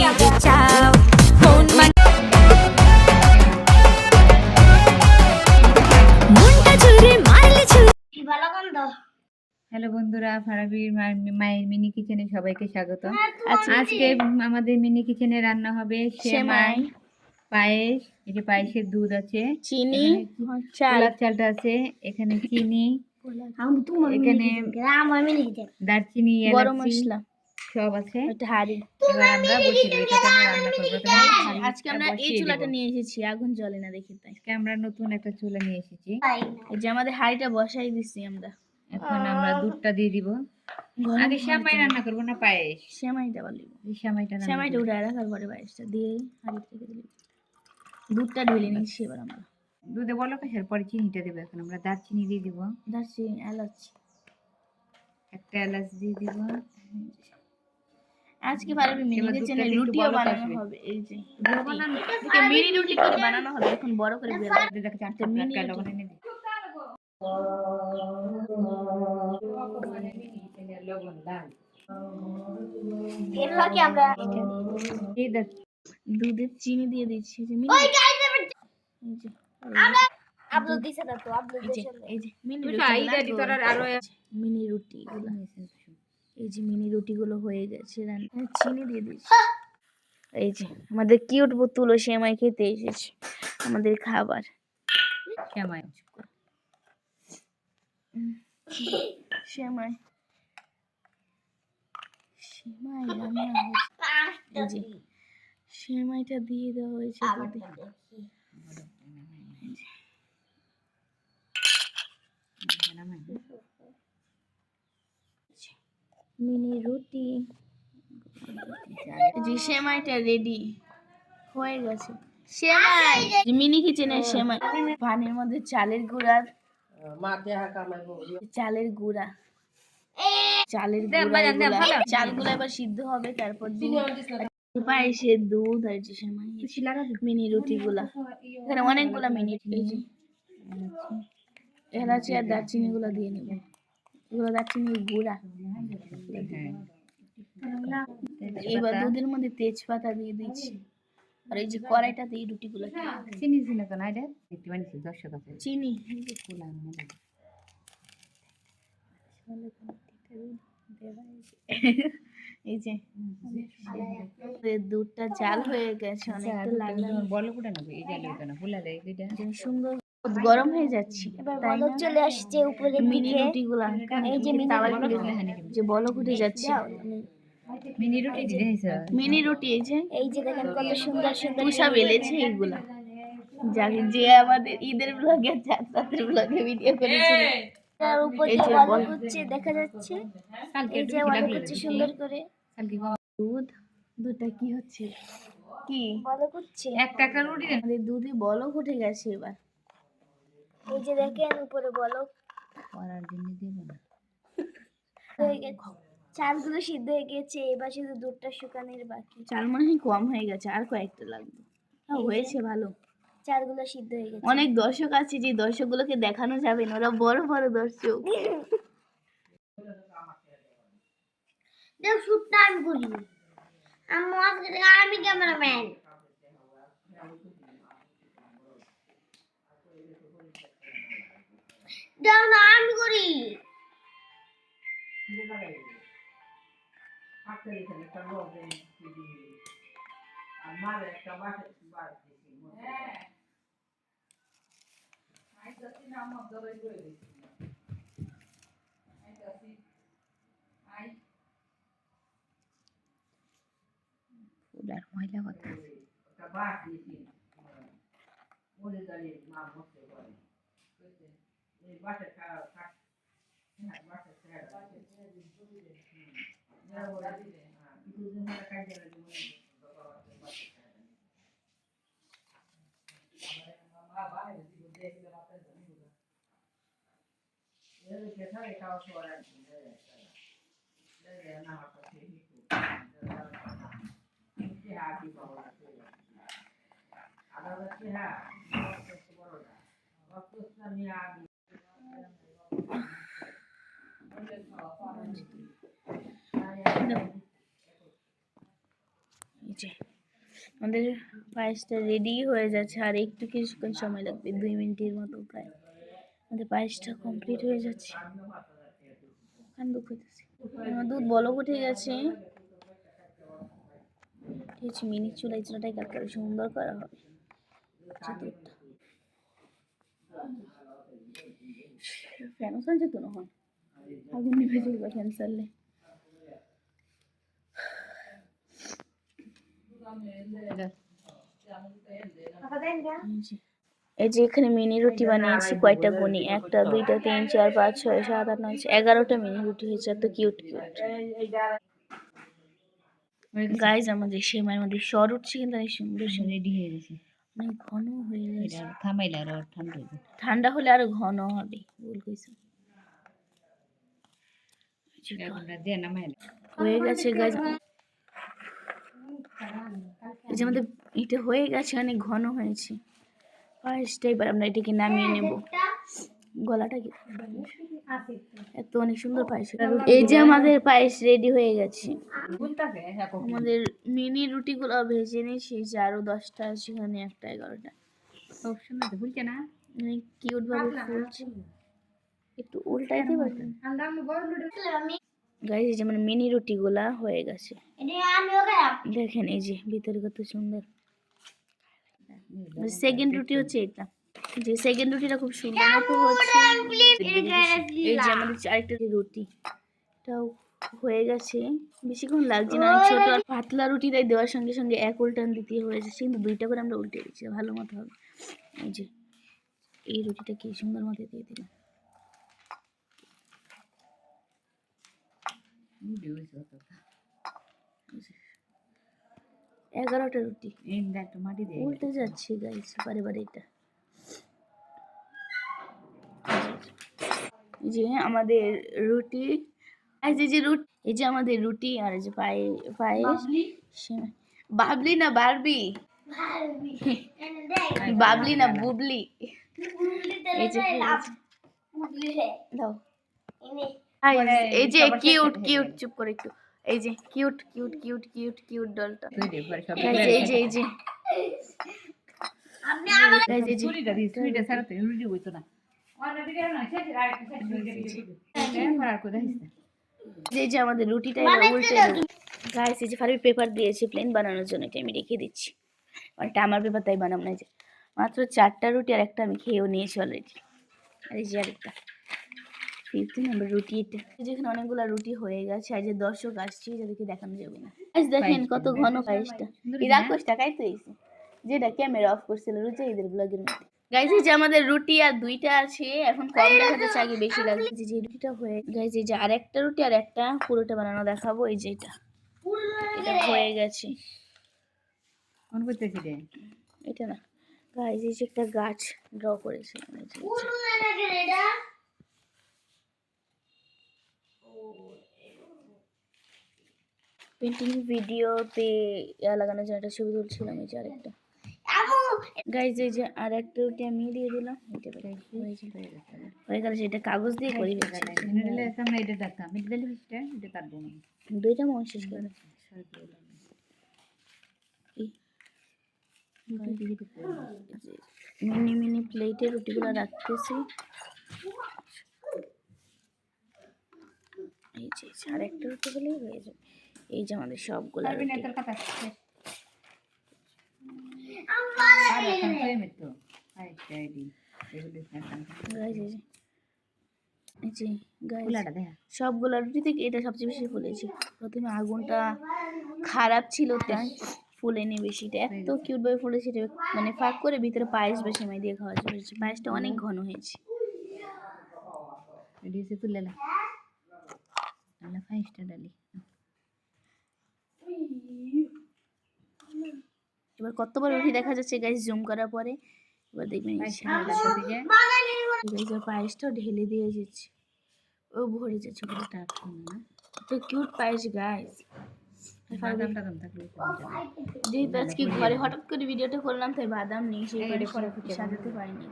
দিতে চাও মন মানে মনটা ছুঁড়ে মারলে ছুঁড়ে ভালো গন্ধ হ্যালো বন্ধুরা ফারাবির মায়ের মিনি কিচেনে সবাইকে স্বাগত। আজকে আমাদের মিনি কিচেনে রান্না হবে সেমাই পায়েস এই যে পায়েসের দুধ আছে চিনি গোলাপ চালটা আছে এখানে চিনি এখানে দারচিনি গরম মশলা। সব আছে। একটা এবার আমরা বসিয়ে এটাতে আমরা রান্না করব। আজকে আমরা এই চুলাটা নিয়ে এসেছি আগুন জ্বলে না দেখি তাই। আজকে আমরা নতুন একটা চুলা নিয়ে এসেছি। এই যে আমাদের হাড়িটা বসাই দিচ্ছি আমরা। এখন আমরা দুধটা দিয়ে দিব। আগে সেমাই রান্না করব না পায়েস? বলি সেমাইটা রান্না উঠে রাখার পরে বাইশটা দিয়ে হাড়ি থেকে দিলি দুধটা ঢেলে নিচ্ছি এবার আমরা। দুধে বলো কাছের পরে চিনিটা দেবো এখন। আমরা দারচিনি দিয়ে দিব। দারচিনি এলাচ। একটা এলাচ দিয়ে দিব। আজকে পারবি মিনি এবার কিচেনে রুটিও বানানো হবে এই যে। মিনি রুটি করে বানানো হবে এখন বড় করে বেলা দিয়ে দেখো চারটা মিনি রুটি। দুধের চিনি দিয়ে দিচ্ছি এই যে মিনি। এই যে মিনি রুটি এই যে মিনি রুটিগুলো হয়ে গেছে রান্না হ্যাঁ, চিনি দিয়ে দিয়েছি। এই যে আমাদের কিউট তুলো সেমাই খেতে এসেছে আমাদের খাবার। শ্যামাই সেমাই। সেমাই রান্না হয়েছে। সেমাইটা দিয়ে দেওয়া হয়েছে দুধে মিনি রুটি। যে সেমাইটা রেডি হয়ে গেছে। সেমাই! মিনি কিচেনের সেমাই। পানির মধ্যে চালের গুঁড়ার চালের গুঁড়া। চালের গুঁড়া। চালগুলো এবার সিদ্ধ হবে তারপর দুধ পায়েসের দুধ আর যে সেমাই মিনি রুটি গুলা এখানে অনেকগুলা মিনি এলাচি আর দারচিনি গুলা দিয়ে নিব। এগুলো দারচিনির গুঁড়া এবার দুধের মধ্যে তেজপাতা দিয়ে দিচ্ছি। আর এই যে কড়াইটাতে এই রুটিগুলো চিনি ছিল তো না এটা দর্শক আছে। চিনি। এই যে দুধটা জাল হয়ে গেছে অনেকটা লাগল। বলো এই জালে সুন্দর গরম হয়ে যাচ্ছে বলক চলে আসছে উপরে মিনি দিকে রুটিগুলা এই যে মিনি রুটি। যে বলক উঠে যাচ্ছে। মিনি রুটি মিনি রুটি এই যে। এই যে দেখেন কত সুন্দর সুন্দর তুষা বেলেছে এইগুলা। যাকে যে আমাদের ঈদের ব্লগে চাঁদের ব্লগে ভিডিও করেছিল। তার উপর বলক বল- হচ্ছে দেখা যাচ্ছে। কালকে এই যে বলক হচ্ছে সুন্দর করে। কালকে দুধ? দুধটা কি হচ্ছে? কি? বলক হচ্ছে। এক টাকা রুটি দুধে বলক উঠে গেছে এবার। এই যে দেখেন উপরে বলক করার জন্য দেব না। হয়ে গেছে। চালগুলো সিদ্ধ হয়ে গেছে এবার শুধু দুধটা শুকানোর বাকি। চাল মনে কম হয়ে গেছে আর কয়েকটা লাগবে। হ্যাঁ, হয়েছে ভালো। চালগুলো সিদ্ধ হয়ে গেছে। অনেক দর্শক আছে যে দর্শকগুলোকে দেখানো যাবে না ওরা বড় বড় দর্শক। দেখ আমি করি আমি ক্যামেরাম্যান দাও না আমি করি। ফুলার ময়লা কথা এই যে আমাদের পায়েসটা রেডি হয়ে যাচ্ছে আর একটু কিছুক্ষণ সময় লাগবে দুই মিনিটের মতো প্রায়। আমাদের পায়েসটা কমপ্লিট হয়ে যাচ্ছে। দুধ বলক উঠে গেছে। মিনি চুলাই চুলাটাই কাটতে সুন্দর করা হবে। আচ্ছা, দুধটা। চলছে তো নহন আগুন নিভে ফ্যান চাললে এই যে- এখানে মিনি রুটি বানিয়েছি কয়টা গুনি একটা দুইটা তিন চার পাঁচ ছয় সাত আট নয় এগারোটা মিনি রুটি হয়েছে এত কিউট কিউট গাইজ আমাদের সেমাইয়ের মধ্যে সর উঠছে কিন্তু অনেক সুন্দর রেডি হয়ে গেছে। অনেক ঘন হয়ে গেছে। থামাইলে আরও ঠান্ডা হয়ে ঠান্ডা হলে আরও ঘন হবে ভুল কইছো হয়ে গেছে এই যে আমাদের এটা হয়ে গেছে অনেক ঘন হয়েছে। পায়েসটা এবার আমরা এটাকে নামিয়ে নেব। গলাটা কি? এত অনেক সুন্দর পায়েস। এই যে আমাদের পায়েস রেডি হয়ে গেছে। হ্যাঁ আমাদের মিনি রুটিগুলো ভেজে নিয়েছি যে আরও দশটা আছে এখানে একটা এগারোটা। না। কিউট ভাবে ফুলছে। একটু উল্টাইতে পারতেন গাইজ এই যে মানে মিনি রুটিগুলা হয়ে গেছে। দেখেন এই যে ভিতরে কত সুন্দর। সেকেন্ড রুটি হচ্ছে এটা। যে সেকেন্ড রুটিটা খুব সুন্দর। মতো হচ্ছে। এই যে আমাদের আরেকটা রুটি। এটাও হয়ে গেছে। বেশিক্ষণ লাগছে না। ছোট আর পাতলা রুটি তাই দেওয়ার সঙ্গে সঙ্গে এক উল্টান দিতে হয়ে যাচ্ছে। কিন্তু দুইটা করে আমরা উল্টে দিচ্ছি। ভালো মতো হবে। এই যে এই রুটিটা কি সুন্দর মতো দিয়ে দিলাম। এগারোটা রুটি। এই মাটি দিয়ে উল্টে যাচ্ছে গাইস বারে বারে এটা। এই যে আমাদের রুটি এই যে যে রুটি এই যে আমাদের রুটি আর এই যে পায়ে পায়েস বাবলি? না বারবি? বাবলি। না বুবলি? এই যে দাও। এই যে কিউট কিউট চুপ করে একটু। এই যে cute cute cute cute cute ডলটা এই যে এই যে যে। আমাদের রুটিটা গাইস এই ফারবি পেপার দিয়েছি প্লেন বানানোর জন্য এটা আমি রেখে দিচ্ছি। আমার পেপার তাই বানাম না এই যে। মাত্র চারটা রুটি আর একটা আমি খেয়েও নিয়েছি অলরেডি আর এই যে আরেকটা। ফিফথ নাম্বার রুটি এটা যেখানে অনেকগুলো রুটি হয়ে গেছে আর যে দর্শক আসছে যাদেরকে দেখানো যাবে না। গাইস দেখেন কত ঘন পায়েসটা এই রাক্ষস টাকাই তো এসে যেটা ক্যামেরা অফ করছিল রুচি এদের ব্লগের মধ্যে। গাইজ এই যে আমাদের রুটি আর দুইটা আছে এখন কম দেখা যাচ্ছে আগে বেশি লাগছে যে রুটিটা হয়ে গাইজ এই যে আর একটা রুটি আর একটা পুরোটা বানানো দেখাবো এই যে এটা। এটা হয়ে গেছে। কোন করতেছি রে। এটা না। গাইজ এই যে একটা গাছ ড্র করেছে এই যে- পেন্টিং ভিডিওতে ইয়া লাগানোর জন্য একটা ছবি তুলছিলাম এই যে আরেকটা। গাইজ এই যে আর একটা রুটি আমি দিয়ে দিলাম। হয়ে গেল সেটা কাগজ দিয়ে করি মিডিলে সামনে এটা দেখা মিডিলে হচ্ছে এটা কাটবো না দুইটা মাংস শেষ করে মিনি মিনি প্লেটে রুটিগুলো রাখতেছি। এই যে আর একটা রুটি হলেই হয়ে যাবে। এই যে আমাদের সবগুলো না সবগুলো রুটি থেকে এটা সবচেয়ে বেশি ফুলেছে। প্রথমে আগুনটা খারাপ ছিল তাই ফুলেনি বেশিটা এত কিউট ভাবে ফুলেছে এটা মানে ফাঁক করে ভিতরে পায়েস বা সেমাই দিয়ে খাওয়া যাবে পায়েসটা অনেক ঘন হয়েছে। তুলে লা আল্লাহ ফাইসটা ডালি এবার কতবার রুটি দেখা যাচ্ছে গাইস জুম করার পরে এবার দেখবেন পায়েসটাও ঢেলে দিয়ে যাচ্ছে ও ভরে যাচ্ছে পুরো স্টার্ট করুন না তো কিউট পায়েস থাকলে যেহেতু আজকে ঘরে হঠাৎ করে ভিডিওটা করলাম তাই বাদাম নেই সেই সাজাতে পারিনি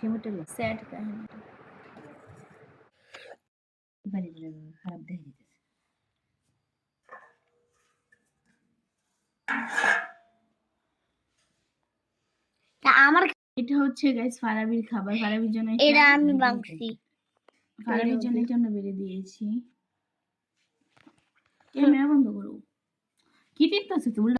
সেমিটা স্যাড কাহিনীটা বাড়ি খারাপ দেখা আমার এটা হচ্ছে গাইস ফারাবির খাবার। ফারাবির জন্য এটা আমি ফারাবির জন্য বেড়ে দিয়েছি। ক্যামেরা বন্ধ করো। কি দেখতেছো তুমি